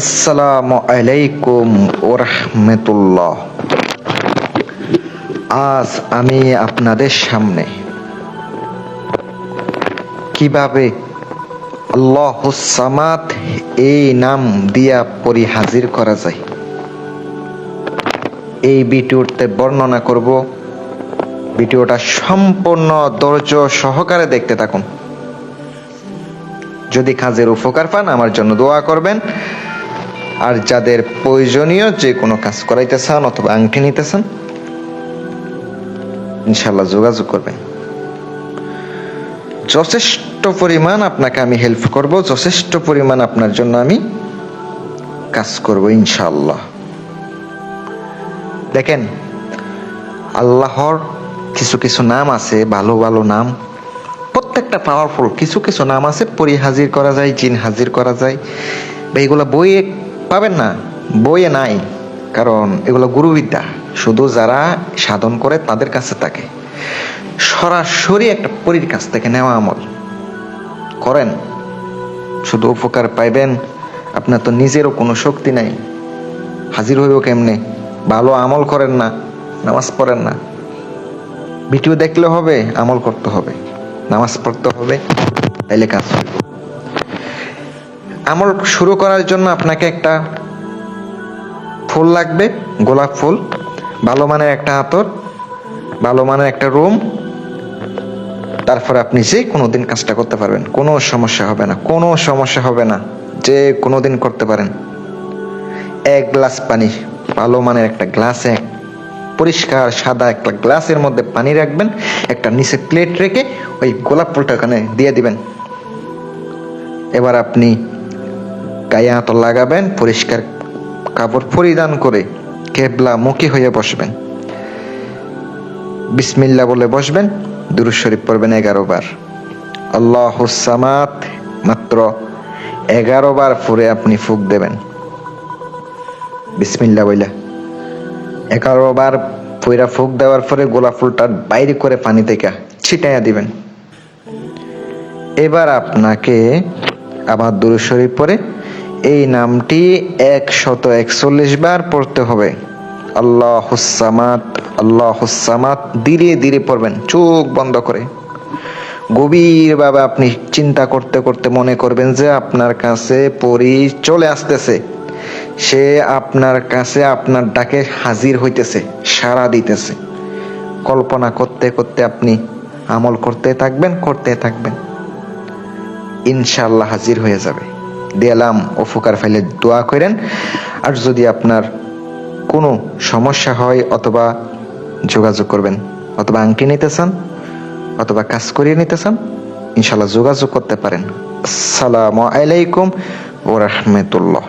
আসসালামু আলাইকুম ওরহমতুল্লাহ। আজ আমি আপনাদের সামনে কীভাবে আল্লাহ সামাদ এই নাম দিয়া পরি হাজির করা যায়, এই ভিডিওতে বর্ণনা করব। ভিডিওটা সম্পূর্ণ ধৈর্য সহকারে দেখতে থাকুন। যদি কাজের উপকার পান, আমার জন্য দোয়া করবেন। আর যাদের প্রয়োজনীয় যে কোনো কাজ করাইতে চান অথবা আংটি নিতে চান ইনশাল্লাহ যোগাযোগ করবেন। যথেষ্ট পরিমাণ আপনাকে আমি হেল্প করব, যথেষ্ট পরিমাণ আপনার জন্য আমি কাজ করব ইনশাল্লাহ দেখেন, আল্লাহর কিছু কিছু নাম আছে, ভালো ভালো নাম, প্রত্যেকটা পাওয়ারফুল কিছু কিছু নাম আছে, পরি হাজির করা যায়, জিন হাজির করা যায়, বা বইয়ে পাবেন না, বইয়ে নাই, কারণ এগুলো গুরুবিদ্যা। শুধু যারা সাধন করে তাদের কাছে থাকে। সরাসরি একটা পরীর কাছ থেকে নেওয়া আমল করেন, শুধু উপকার পাইবেন, আপনার তো নিজেরও কোনো শক্তি নাই। হাজির হইব কেমনে? ভালো আমল করেন না, নামাজ পড়েন না। ভিডিও দেখলে হবে, আমল করতে হবে। নামাজ পড়তে হবে, তাইলে কাজ হবে আমল শুরু করার জন্য আপনাকে একটা ফুল লাগবে, গোলাপ ফুল। ভালো মানের একটা আতর, ভালো মানের একটা রুম। তারপরে আপনি যে কোনো দিন কাজটা করতে পারবেন, কোনো সমস্যা হবে না, কোনো সমস্যা হবে না, যে কোনো দিন করতে পারেন। এক গ্লাস পানি, ভালো মানের একটা গ্লাসে, পরিষ্কার সাদা একটা গ্লাসের মধ্যে পানি রাখবেন, একটা নিচে প্লেট রেখে ওই গোলাপ ফুলটা ওখানে দিয়ে দিবেন। এবার আপনি গায়ে আতর লাগাবেন, পরিষ্কার কাপড় পরিধান করে কেবলা মুখী হয়ে বসবেন। বিসমিল্লা বলে বসবেন দুরু শরীফ পড়বেন এগারো বার। আল্লাহ সামাত, মাত্র এগারো বার পরে আপনি ফুক দেবেন। বিসমিল্লা বইলা। এগারো বার পইরা ফুক দেওয়ার পরে গোলাপ ফুলটা বাইরে করে পানি থেকে ছিটাইয়া দিবেন। এবার আপনাকে আবার দুরুদ শরীফ পরে এই নামটি একশত একচল্লিশ বার পড়তে হবে। আল্লাহ হুসামাত আল্লাহ হুসামাত ধীরে ধীরে পড়বেন, চোখ বন্ধ করে। গভীরভাবে আপনি চিন্তা করতে করতে মনে করবেন যে আপনার কাছে পরি চলে আসতেছে। সে আপনার কাছে আপনার ডাকে হাজির হইতেছে, সাড়া দিতেছে। কল্পনা করতে করতে আপনি আমল করতে থাকবেন করতে থাকবেন। ইনশাল্লাহ হাজির হয়ে যাবে। দিয়ালাম উপকার ফাইলে দোয়া করেন। আর যদি আপনার কোনো সমস্যা হয় অথবা যোগাযোগ করবেন, অথবা আংটি নিতে চান অথবা কাজ করিয়ে নিতে চান ইনশাল্লাহ যোগাযোগ করতে পারেন। আসসালামু আলাইকুম ও রহমতুল্লাহ।